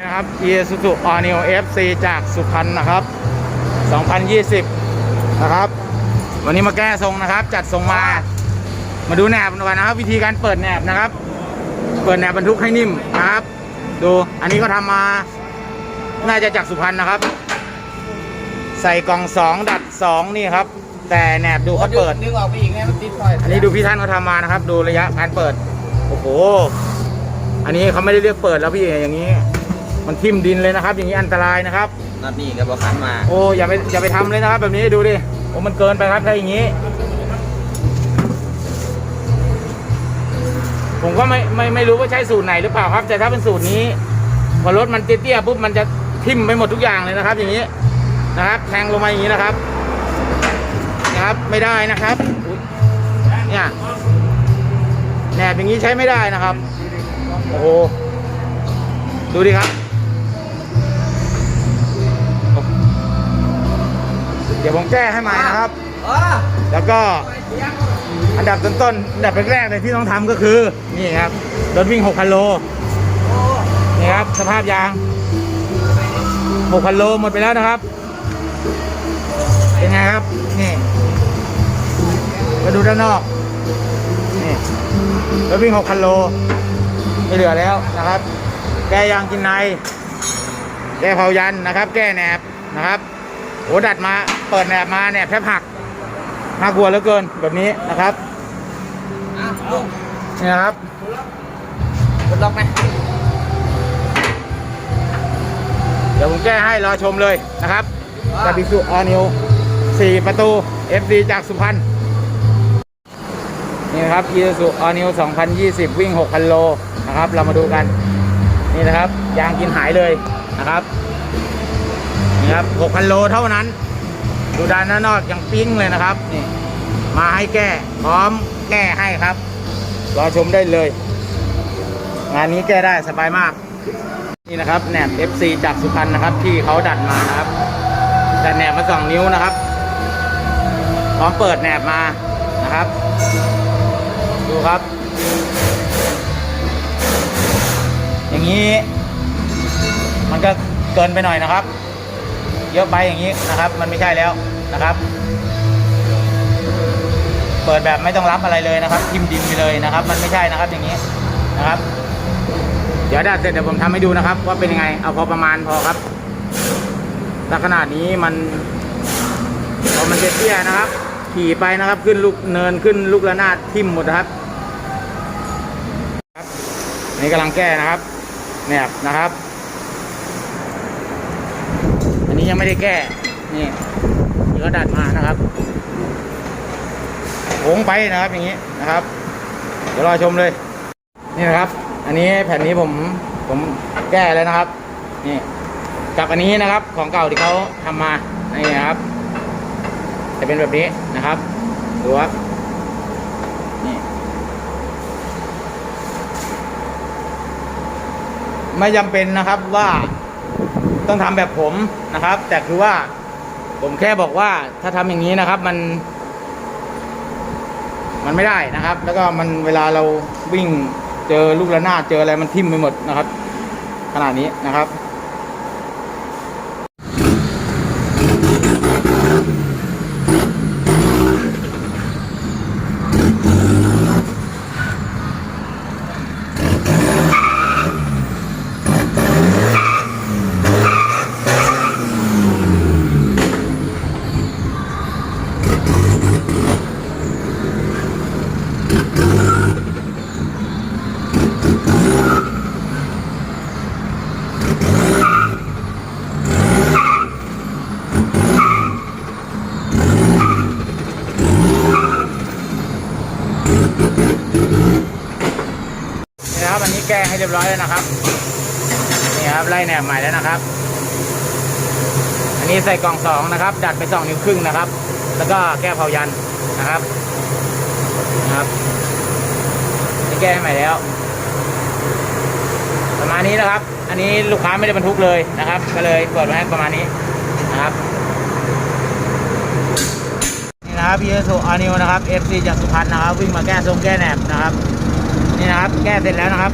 นะครับ Isuzu All New FC จากสุพรรณนะครับ 2020 นะครับ วันนี้มาแก้ทรงนะครับ จัดทรงมา มาดูแหนบกันนะครับ วิธีการเปิดแหนบนะครับ เปิดแหนบบรรทุกให้นิ่มนะครับ ดู อันนี้ก็ทำมา น่าจะจากสุพรรณนะครับ ใส่กล่องสองดัดสองนี่ครับ แต่แหนบดูเขาเปิด ดึงออกไปอีกไงมันติดไฟอันนี้ดูพี่ท่านเขาทำมานะครับ ดูระยะการเปิด โอ้โห อันนี้เขาไม่ได้เรียกเปิดแล้วพี่อย่างนี้ มันทิ่มดินเลยนะครับ อย่างนี้อันตรายนะครับ นัดนี้กับบอกขันมาโอ้อย่าไปอย่าไปทำเลยนะครับ แบบนี้ดูดิโอ้มันเกินไปครับถ้าอย่างนี้ ผมก็ไม่ไม่ไม่รู้ว่าใช้สูตรไหนหรือเปล่าครับ แต่ถ้าเป็นสูตรนี้ พอรถมันเตี้ยๆปุ๊บมันจะทิ่มไปหมดทุกอย่างเลยนะครับ อย่างนี้นะครับ แทงลงมาอย่างนี้นะครับ นะครับไม่ได้นะครับอุ๊ยเนี่ยแหนบอย่างนี้ใช้ไม่ได้นะครับ โอ้โหดูดิครับ เดี๋ยวผมแก้ให้ใหม่นะครับอ๋อแล้วก็อันดับต้นๆอันดับแรกๆเลยที่ต้องทำก็คือ นี่ครับ รถวิ่ง 6,000 โล นี่ครับ สภาพยาง 6,000 โลหมดไปแล้วนะครับ เป็นไงครับ นี่มาดูด้านนอก นี่รถวิ่ง 6,000 โล ไม่เหลือแล้วนะครับ แก้ยางกินใน แก้เผายันนะครับ แก้แหนบนะครับโอ้ดัดมา เปิดแหนบมาแหนบแทบหักน่ากลัวเหลือเกินแบบนี้นะครับนี่นะครับกดล็อกไหมเดี๋ยวผมแก้ให้รอชมเลยนะครับกับบิสุออนิว4ประตู FD จากสุพรรณนี่นะครับอีสุออนิว2020 วิ่ง 6,000 โลนะครับ เรามาดูกัน นี่นะครับ ยางกินหายเลยนะครับ นี่ครับ 6,000 โลเท่านั้น ดูด้านหน้านอกยังปิ้งเลยนะครับนี่มาให้แก้พร้อมแก้ให้ครับ รอชมได้เลย งานนี้แก้ได้สบายมาก นี่นะครับแหนบ FC จากสุพรรณนะครับ ที่เขาดัดมานะครับดัดแหนบมาสองนิ้วนะครับพร้อมเปิดแหนบมานะครับ ดูครับ อย่างนี้ มันก็เกินไปหน่อยนะครับเยอะไปอย่างนี้นะครับ มันไม่ใช่แล้ว นะครับ เปิดแบบไม่ต้องรับอะไรเลยนะครับทิมดินไปเลยนะครับ มันไม่ใช่นะครับอย่างนี้นะครับ เดี๋ยวดัดเสร็จเดี๋ยวผมทำให้ดูนะครับ ว่าเป็นยังไงเอาพอประมาณพอครับถ้าขนาดนี้มันพอมันเตี้ยนะครับ ขี่ไปนะครับ ขึ้นลูกเนินขึ้นลูกระนาดทิ่มหมดนะครับนี่กำลังแก้นะครับเนี่ยนะครับ อันนี้ยังไม่ได้แก่นี่ ก็ดัดมานะครับโค้งไปนะครับอย่างนี้นะครับ เดี๋ยวรอชมเลย นี่นะครับ อันนี้แผ่นนี้ผมผมแก้แล้วนะครับ นี่กับอันนี้นะครับของเก่าที่เขาทำมานี่นะครับ จะเป็นแบบนี้นะครับดูครับนี่ไม่จำเป็นนะครับว่าต้องทำแบบผมนะครับ แต่คือว่า ผมแค่บอกว่าถ้าทำอย่างนี้นะครับ มัน มันไม่ได้นะครับ แล้วก็มันเวลาเราวิ่งเจอลูกระนาดเจออะไรมันทิ่มไปหมดนะครับ ขนาดนี้นะครับ ก้ให้เรียบร้อยแล้วนะครับนี่ครับไล่แหนบใหม่แล้วนะครับ อันนี้ใส่กล่องสองนะครับ ดัดไปสองนิ้วครึ่งนะครับ แล้วก็แก้เผายันนะครับนะครับนี่แก้ให้ใหม่แล้ว ประมาณนี้นะครับ อันนี้ลูกค้าไม่ได้บรรทุกเลยนะครับ ก็เลยเปิดไว้ให้ประมาณนี้นะครับนี่นะครับพีเอสโอานิวนะครับ FC จากสุพรรณนะครับ วิ่งมาแก้ทรงแก้แหนบนะครับ นี่นะครับ แก้เสร็จแล้วนะครับ